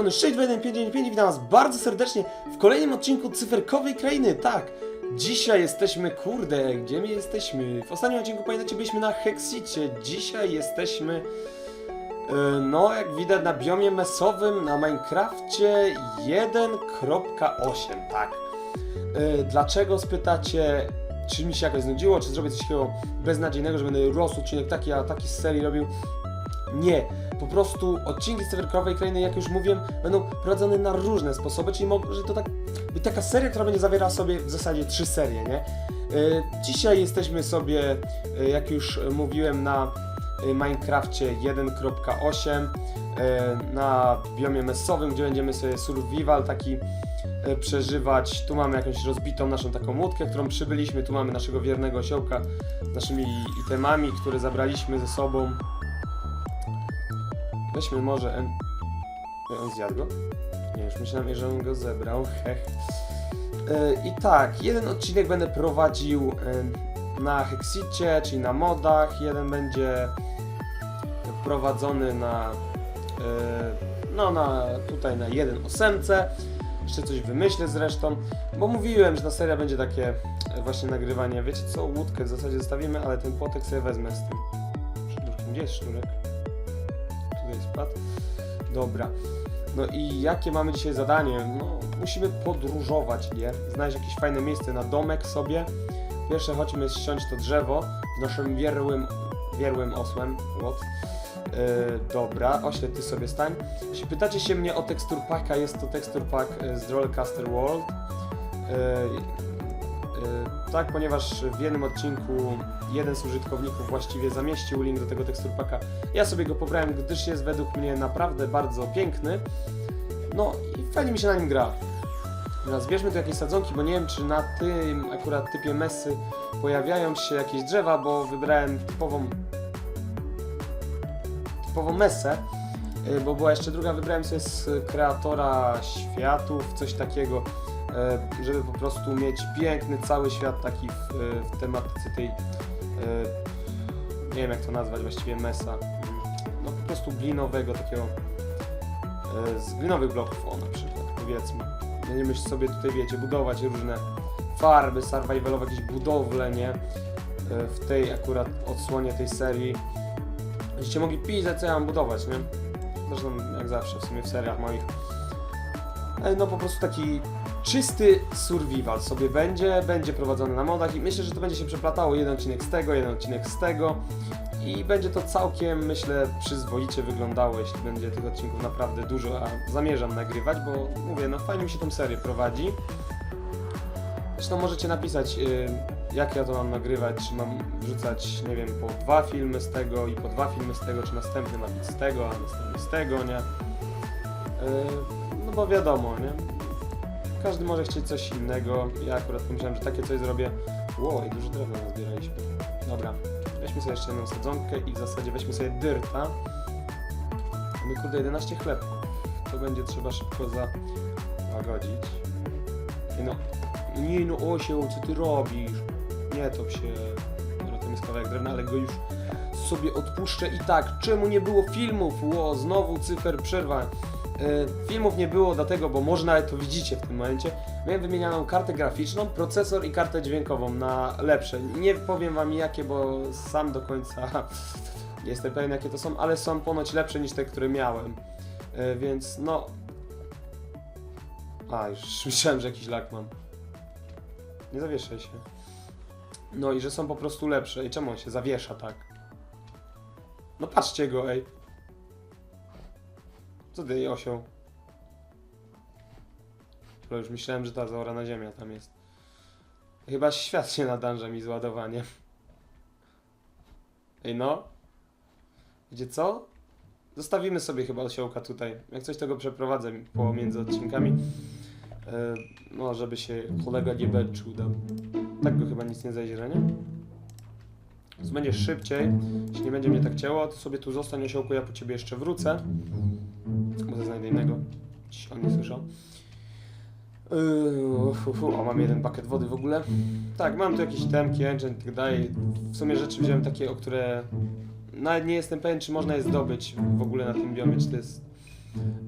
strony 62155 witam was bardzo serdecznie w kolejnym odcinku Cyferkowej Krainy, tak. Dzisiaj jesteśmy, kurde, gdzie my jesteśmy? W ostatnim odcinku, pamiętacie, byliśmy na Hexicie, dzisiaj jesteśmy, yy, no jak widać na biomie mesowym na Minecrafcie 1.8, tak. Yy, dlaczego spytacie, czy mi się jakoś znudziło, czy zrobię coś takiego beznadziejnego, że będę rósł odcinek taki, a taki z serii robił? Nie, po prostu odcinki z cyferkowej krainy, jak już mówiłem, będą prowadzone na różne sposoby, czyli może to tak być taka seria, która będzie zawierała sobie w zasadzie trzy serie, nie? Yy, Dzisiaj jesteśmy sobie, yy, jak już mówiłem, na yy, Minecrafcie 1.8 yy, na biomie mesowym, gdzie będziemy sobie survival taki przeżywać. Tu mamy jakąś rozbitą naszą taką łódkę, którą przybyliśmy, tu mamy naszego wiernego osiołka z naszymi itemami, które zabraliśmy ze sobą. Weźmy może. Ej, On zjadł go? Nie, już myślałem, że on go zebrał. Hech. E, I tak, jeden odcinek będę prowadził e, na Hexicie, czyli na modach. Jeden będzie prowadzony na. e, No, na tutaj na 1.8. Jeszcze coś wymyślę zresztą, bo mówiłem, że ta seria będzie takie właśnie nagrywanie. Wiecie co? Łódkę w zasadzie zostawimy, ale ten płotek sobie wezmę z tym sznurkiem. Gdzie jest sznurek? Spadł. Dobra. No i jakie mamy dzisiaj zadanie? No, musimy podróżować, nie? Znaleźć jakieś fajne miejsce na domek sobie. Pierwsze chodźmy ściąć to drzewo naszym wierłym, wierłym osłem. What? Yy, dobra, ośle ty sobie stań. Jeśli pytacie się mnie o tekstur packa, jest to tekstur pack e, z Rollcaster World. Yy, tak, ponieważ w jednym odcinku jeden z użytkowników właściwie zamieścił link do tego tekstur packa ja sobie go pobrałem, gdyż jest według mnie naprawdę bardzo piękny. No i fajnie mi się na nim gra. Teraz bierzmy tu jakieś sadzonki, bo nie wiem czy na tym akurat typie mesy pojawiają się jakieś drzewa, bo wybrałem typową typową mesę, y, bo była jeszcze druga, wybrałem sobie z kreatora światów, coś takiego, y, żeby po prostu mieć piękny cały świat taki w, y, w tematyce tej y, nie wiem jak to nazwać właściwie mesa. No po prostu glinowego takiego e, z glinowych bloków o na przykład powiedzmy. Będziemy sobie tutaj wiecie budować różne farby survivalowe, jakieś budowle, nie? E, W tej akurat odsłonie tej serii. Będziecie mogli pisać co ja mam budować, nie? Zresztą jak zawsze w sumie w seriach moich. E, No po prostu taki czysty survival sobie będzie, będzie prowadzony na modach i myślę, że to będzie się przeplatało jeden odcinek z tego, jeden odcinek z tego i będzie to całkiem, myślę, przyzwoicie wyglądało, jeśli będzie tych odcinków naprawdę dużo, a zamierzam nagrywać, bo mówię, no fajnie mi się tą serię prowadzi. Zresztą możecie napisać, y, jak ja to mam nagrywać, czy mam wrzucać, nie wiem, po dwa filmy z tego i po dwa filmy z tego, czy następny ma być z tego, a następny z tego, nie? Y, no bo wiadomo, nie? Każdy może chcieć coś innego. Ja akurat pomyślałem, że takie coś zrobię. Ło, i dużo drewna nazbieraliśmy. Dobra, weźmy sobie jeszcze jedną sadzonkę i w zasadzie weźmy sobie dyrta. Mamy kurde 11 chlebków. To będzie trzeba szybko załagodzić. Nie no, nie no osioł, co ty robisz? Nie top się. Tam jest kawałek drewna, ale go już sobie odpuszczę i tak. Czemu nie było filmów? Ło, znowu cyfer przerwa. E, Filmów nie było dlatego, bo może nawet to widzicie w tym momencie. Miałem wymienianą kartę graficzną, procesor i kartę dźwiękową na lepsze. Nie powiem wam jakie, bo sam do końca nie jestem pewien jakie to są, ale są ponoć lepsze niż te, które miałem. E, Więc no... A, już myślałem, że jakiś lak mam. Nie zawieszaj się. No i że są po prostu lepsze. I czemu on się zawiesza tak? No patrzcie go, ej. Co ty, osioł? Bo już myślałem, że ta zaorana ziemia tam jest. Chyba świat się nadąża mi z ładowaniem. Ej no. Wiecie co? Zostawimy sobie chyba osiołka tutaj. Jak coś tego przeprowadzę pomiędzy odcinkami. E, no, żeby się kolega nie belczył dał. Tak go chyba nic nie zajdzie, nie? Więc będzie szybciej. Jeśli nie będzie mnie tak ciało, to sobie tu zostań osiołku, ja po ciebie jeszcze wrócę. Może znajdę. Dziś on nie słyszał. Yy, o, mam jeden pakiet wody w ogóle. Tak, mam tu jakieś temki, enchant i tak dalej. W sumie rzeczy wziąłem takie, o które nawet nie jestem pewien, czy można je zdobyć w ogóle na tym biomie, czy to jest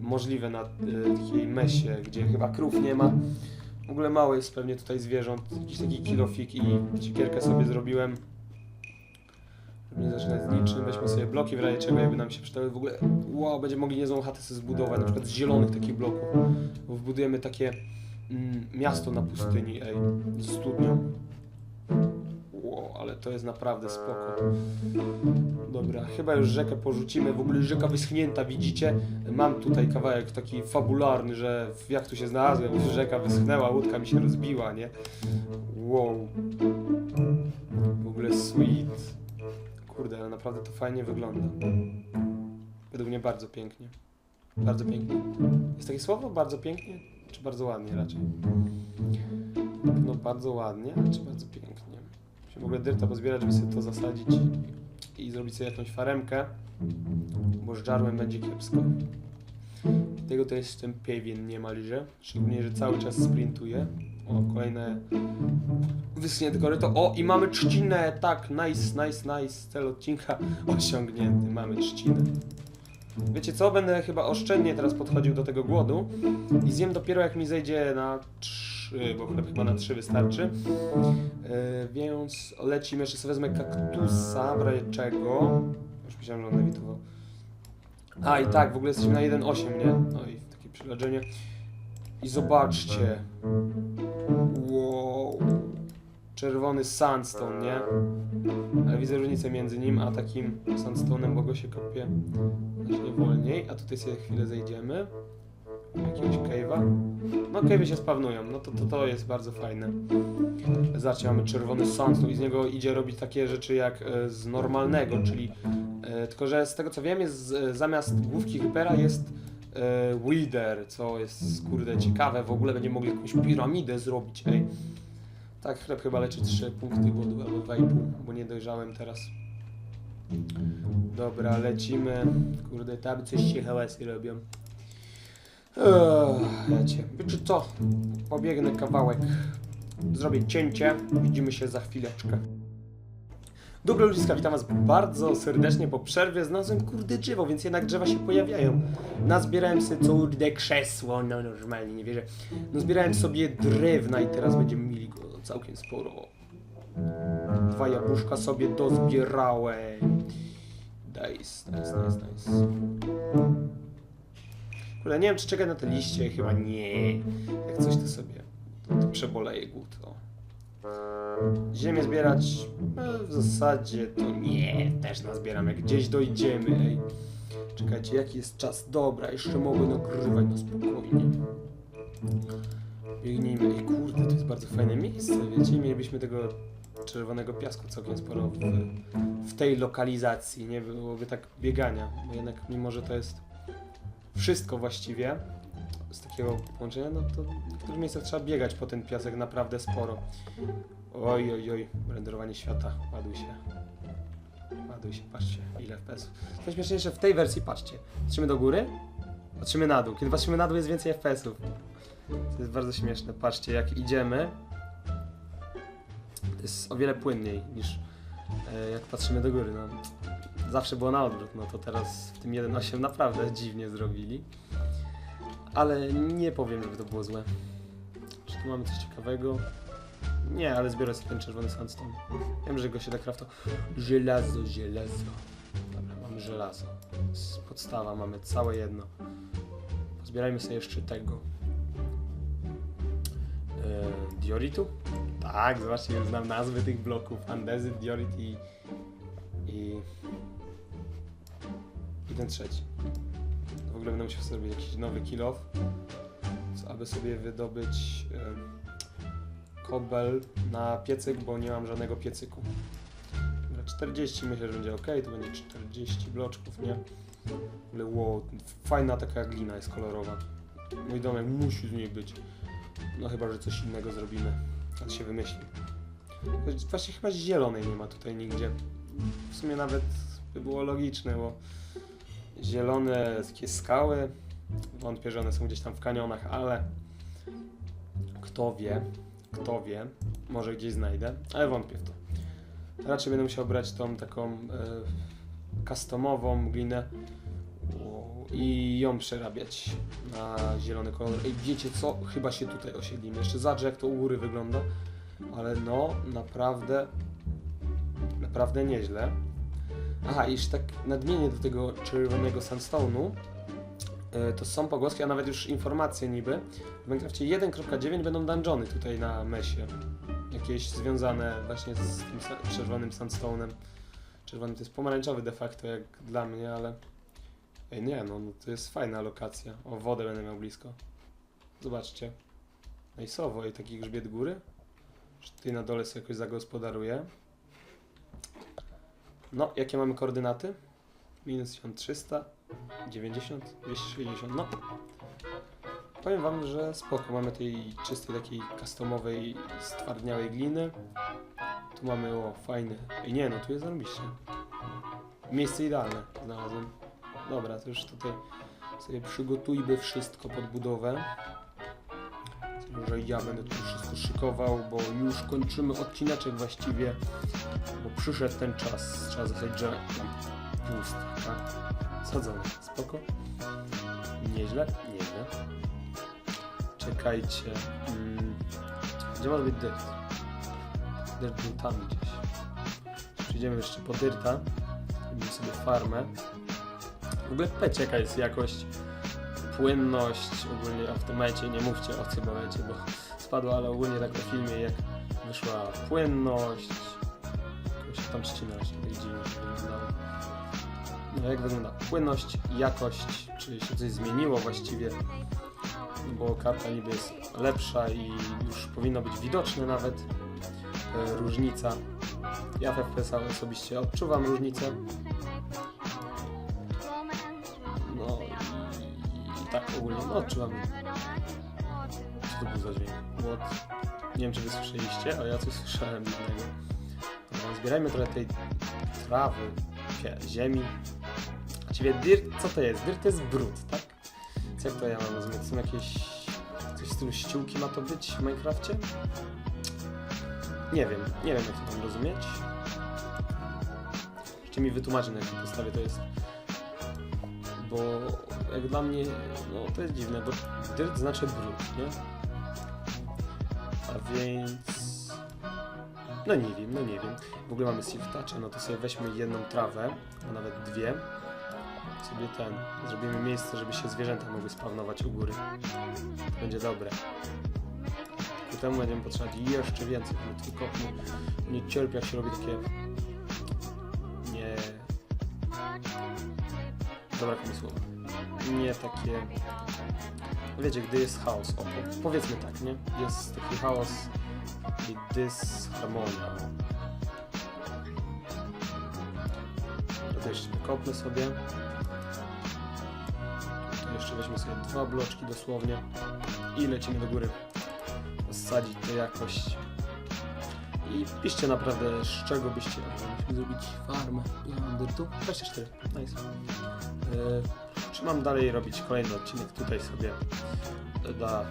możliwe na y, takiej mesie, gdzie chyba krów nie ma. W ogóle mało jest pewnie tutaj zwierząt, jakiś taki kilofik i siekierkę sobie zrobiłem. Nie zaczynać z niczym, weźmy sobie bloki w razie czego, jakby nam się przydały w ogóle. Wow, będziemy mogli niezłą chatę sobie zbudować, na przykład z zielonych takich bloków. Wbudujemy takie mm, miasto na pustyni, ej, z studnią. Wow, ale to jest naprawdę spoko. Dobra, chyba już rzekę porzucimy. W ogóle rzeka wyschnięta, widzicie? Mam tutaj kawałek taki fabularny, że jak tu się znalazłem, rzeka wyschnęła, łódka mi się rozbiła, nie? Wow. W ogóle sweet. Kurde, ale naprawdę to fajnie wygląda. Według mnie bardzo pięknie. Bardzo pięknie. Jest takie słowo? Bardzo pięknie? Czy bardzo ładnie raczej? No bardzo ładnie, czy bardzo pięknie? Musimy w ogóle dyrta pozbierać, żeby sobie to zasadzić i zrobić sobie jakąś faremkę, bo z żarłem będzie kiepsko. Tego to jestem pewien niemalże, szczególnie, że cały czas sprintuję. O, kolejne wyschnięte koryto. O, i mamy trzcinę, tak, nice, nice, nice. Cel odcinka osiągnięty, mamy trzcinę. Wiecie co, będę chyba oszczędnie teraz podchodził do tego głodu i zjem dopiero jak mi zejdzie na 3, bo chyba na 3 wystarczy. Yy, więc lecimy, jeszcze sobie wezmę kaktusa, w razie czego. Już myślałem, że on lewitował. A i tak, w ogóle jesteśmy na 1.8, nie? No i takie przyleżenie. I zobaczcie. Czerwony sandstone, nie? Ale widzę różnicę między nim a takim sandstone'em, bo go się kopie znacznie wolniej. A tutaj sobie chwilę zejdziemy. Jakiegoś cave'a. No cave'y się spawnują, no to, to to jest bardzo fajne. Zobaczcie, mamy czerwony sandstone i z niego idzie robić takie rzeczy jak e, z normalnego, czyli e, tylko, że z tego co wiem jest e, zamiast główki Hypera jest e, Wither, co jest kurde ciekawe, w ogóle będziemy mogli jakąś piramidę zrobić, ej. Tak, chleb chyba leczy 3 punkty głodu albo 2,5, bo nie dojrzałem teraz. Dobra, lecimy. Kurde, tam coś się hałasy robią. Wiecie, wiecie co? Pobiegnę kawałek. Zrobię cięcie. Widzimy się za chwileczkę. Dobra ludziska, witam was bardzo serdecznie po przerwie. Znalazłem kurde drzewo, więc jednak drzewa się pojawiają. Nazbierałem sobie kurde krzesło, no normalnie, nie wierzę. No zbierałem sobie drewna i teraz będziemy mieli go całkiem sporo. Dwa jabłuszka sobie dozbierałem. Nice, nice, nice, nice. Kurde, nie wiem czy czekać na te liście, chyba nie. Jak coś to sobie, to, to przeboleje głód, o. Ziemię zbierać, no, w zasadzie to nie, też nazbieram, jak gdzieś dojdziemy, ej. Czekajcie, jaki jest czas? Dobra, jeszcze mogę nagrywać na spokojnie. Biegnijmy, ej kurde, to jest bardzo fajne miejsce, wiecie, mielibyśmy tego czerwonego piasku całkiem sporo w, w tej lokalizacji, nie byłoby tak biegania, bo jednak mimo, że to jest wszystko właściwie z takiego połączenia, no to w niektórych miejscach trzeba biegać po ten piasek naprawdę sporo. Oj, oj, oj, renderowanie świata, ładuj się. Ładuj się, patrzcie, ile FPS. Najśmieszniejsze w tej wersji, patrzcie, patrzymy do góry, patrzymy na dół. Kiedy patrzymy na dół jest więcej FPS-ów. To jest bardzo śmieszne, patrzcie, jak idziemy, to jest o wiele płynniej niż e, jak patrzymy do góry. No, zawsze było na odwrót, no to teraz w tym 1.8 naprawdę dziwnie zrobili. Ale nie powiem, żeby to było złe. Czy tu mamy coś ciekawego? Nie, ale zbiorę sobie ten czerwony sandstone. Wiem, że go się da crafto. Żelazo, żelazo. Dobra, mamy żelazo. Z podstawa mamy całe jedno. Pozbierajmy sobie jeszcze tego. Eee, dioritu? Tak, zobaczcie, już znam nazwy tych bloków. Andezyt, diorit i... i... i ten trzeci. Ogóle będę musiał zrobić jakiś nowy kill off, aby sobie wydobyć e, kobel na piecyk, bo nie mam żadnego piecyku. Dobra, 40 myślę, że będzie ok, to będzie 40 bloczków, nie? Ogóle wow, fajna taka glina jest kolorowa. Mój domek musi z niej być. No chyba, że coś innego zrobimy. To się wymyśli. Właśnie chyba zielonej nie ma tutaj nigdzie. W sumie nawet by było logiczne, bo zielone takie skały. Wątpię, że one są gdzieś tam w kanionach, ale kto wie, kto wie, może gdzieś znajdę, ale wątpię w to. Raczej będę musiał brać tą taką e, customową glinę. I ją przerabiać na zielony kolor. Ej, wiecie co? Chyba się tutaj osiedlimy. Jeszcze zobaczę jak to u góry wygląda. Ale no, naprawdę, naprawdę nieźle. Aha, i jeszcze tak nadmienię do tego czerwonego sandstone'u. E, To są pogłoski, a nawet już informacje niby. W Minecrafcie 1.9 będą dungeony tutaj na mesie. Jakieś związane właśnie z tym czerwonym sandstone'em. Czerwony to jest pomarańczowy de facto jak dla mnie, ale... Ej, nie, no, no to jest fajna lokacja. O, wodę będę miał blisko. Zobaczcie. Najsowo, i taki grzbiet góry. Czy tutaj na dole sobie jakoś zagospodaruję. No, jakie mamy koordynaty? Minus 1300, 90, 260, no. Powiem wam, że spoko, mamy tej czystej takiej customowej, stwardniałej gliny. Tu mamy, o, fajny. Ej, nie, no tu jest zarobiście. Miejsce idealne znalazłem. Dobra, to już tutaj sobie przygotujmy wszystko pod budowę. Że ja będę tu wszystko szykował, bo już kończymy odcineczek właściwie, bo przyszedł ten czas. Trzeba zostać, że tam pust, tak? Sadzony. Spoko? Nieźle? Nieźle. Czekajcie. Mm. Gdzie ma być dyrt? Dyrt był tam gdzieś. Przyjdziemy jeszcze po dyrta. Robimy sobie farmę. W ogóle pecie jaka jest jakość, płynność, ogólnie o w tym mecie, nie mówcie o tym momencie, bo spadła, ale ogólnie tak na filmie jak wyszła płynność, jakoś tam trzcina jeszcze tak dziwnie się wyglądało. No jak wygląda płynność, jakość, czy się coś zmieniło właściwie, bo karta niby jest lepsza i już powinno być widoczne nawet e, różnica. Ja w FPS osobiście odczuwam różnicę. Ogólnie, odczuwam. Co to był za dźwięk? What? Nie wiem czy wy słyszeliście, ale ja coś słyszałem innego. Zbierajmy trochę tej trawy, zie- ziemi. Właściwie dirt, co to jest? Dirt to jest brud, tak? Co jak to ja mam rozumieć? Są jakieś... Coś w stylu ściółki ma to być w Minecrafcie? Nie wiem, nie wiem jak to tam rozumieć. Jeszcze mi wytłumaczy na jakiej podstawie to jest. Bo jak dla mnie, no to jest dziwne, bo dirt znaczy brud, nie? A więc... No nie wiem, no nie wiem. W ogóle mamy Steve Toucha, no to sobie weźmy jedną trawę, a nawet dwie. Sobie ten, zrobimy miejsce, żeby się zwierzęta mogły spawnować u góry. Będzie dobre. Ku temu będziemy potrzebować jeszcze więcej, bo tylko nie cierpię jak się robi takie... Nie... Dobra mi. Nie takie... Wiecie, gdy jest chaos, o, po- powiedzmy tak, nie? Jest taki chaos i dysharmonia. To jeszcze kopnę sobie. To jeszcze weźmy sobie dwa bloczki dosłownie i lecimy do góry. Sadzić to jakoś. I piszcie naprawdę z czego byście musimy zrobić farmę. Ja mam dyrtu? 24. Nice. Yy, czy mam dalej robić kolejny odcinek tutaj sobie dla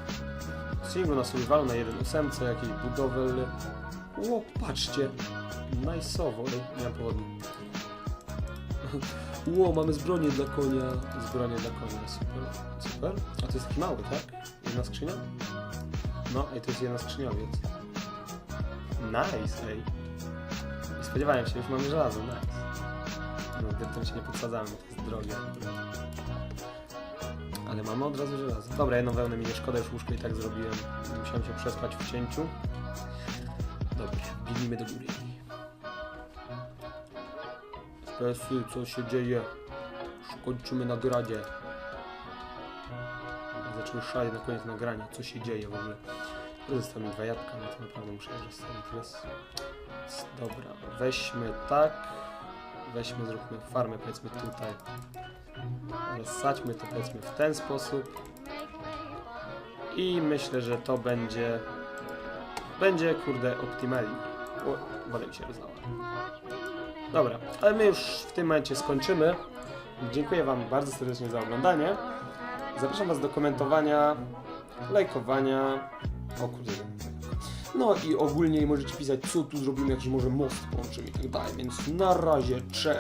singlu na survivalu na 1.8, jakiejś budowy. Ło, patrzcie. Najsowo, ej, nie mam powodu. Ło, mamy zbroję dla konia. Zbroję dla konia, super. Super. A to jest taki mały, tak? Jedna skrzynia? No, ej, to jest jedna skrzyniowiec. Nice, ej. Nie spodziewałem się, już mamy żelazo, nice. No, dyrtem się nie podsadzamy, to jest drogie. Ale mamy od razu żelazo. Dobra, jedną wełnę mi nie szkoda, już łóżko i tak zrobiłem. Musiałem się przespać w cięciu. Dobra, biegnijmy do góry. Pesy, co się dzieje? Już kończymy nagradzie. Zaczęły szaleć na koniec nagrania. Co się dzieje w ogóle? Zostały mi dwa jabłka, no to naprawdę muszę je rozstawić Dobra, weźmy tak. Weźmy, zróbmy farmę powiedzmy tutaj. Ale sadźmy to powiedzmy w ten sposób. I myślę, że to będzie... Będzie, kurde, optymalnie. O, woda mi się rozlała. Dobra, ale my już w tym momencie skończymy. Dziękuję Wam bardzo serdecznie za oglądanie. Zapraszam Was do komentowania, lajkowania. O kurde. No i ogólnie możecie pisać, co tu zrobimy, jakiś może most połączymy i tak dalej. Więc na razie, cześć!